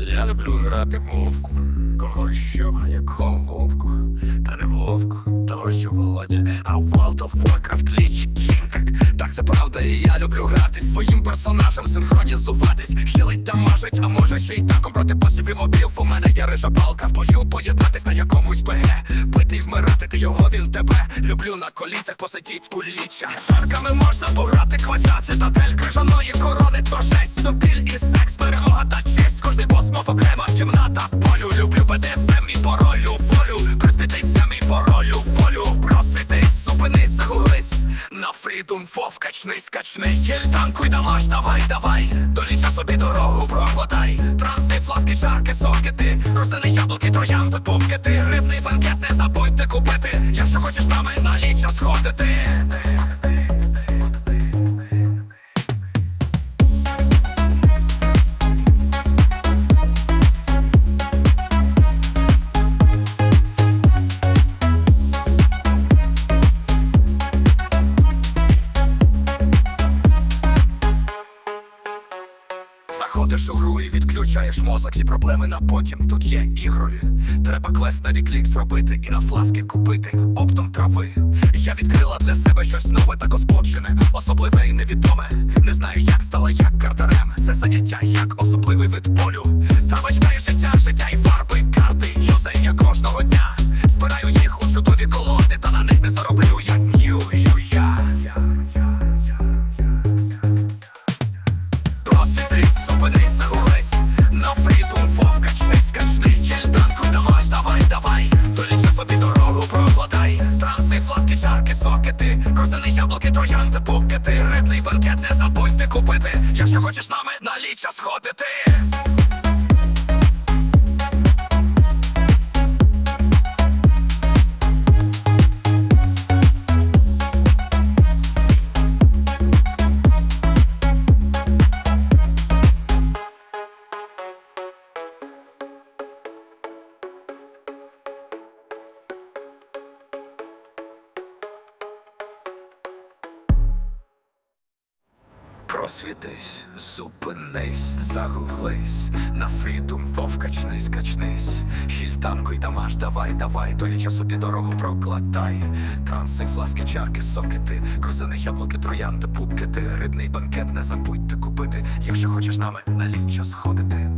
Я люблю грати вовку, кого що, якого вовку, та не вовку, того що володя, а World of Warcraft ліч. Так, це правда, і я люблю грати своїм персонажем, синхронізуватись, хілить та мажить, а може ще й таком проти пасів і мобів. У мене є риша палка в бою, поєднатись на якомусь ПГ, бити і вмирати, ти його, він тебе. Люблю на коліцях посидіть у ліччя. Шарками можна пограти, квача, цитадель крижаної корони, то жесть, сопіль і окрема кімната полю. Люблю БДСМ і поролю волю. Приспітися мій поролю волю. Просвітись, зупинись, загуглись. На фрідум фов, качнись, качнись. Хіль танкуй, дамаш, давай, давай. Доліча собі дорогу прокладай. Транси, фласки, чарки, сокети. Крусини, яблуки, троянди, букети. Рибний банкет, не забудьте купити. Якщо хочеш нами на ліча сходити. Заходиш у гру і відключаєш мозок, всі проблеми на потім. Тут є ігрові. Треба квест на ріклік зробити і на фласки купити оптом трави. Я відкрила для себе щось нове та коспочене, особливе і невідоме. Не знаю, як стала як картарем. Це заняття як особливий вид болю. Травочка є життя, життя і фарби, карти, юзаю я кожного дня. Сокети Крузини, яблуки, троянди, букети. Рибний банкет не забудьте купити. Якщо хочеш нами на ліча сходити Просвітись, зупинись, загуглись На фрідум вов, качнись, качнись й дамаш, давай, давай Доліча собі дорогу прокладай. Транси, фласки, чарки, сокети Крузини, яблуки, троянди, букети. Рибний банкет не забудьте купити Якщо хочеш нами на лічо сходити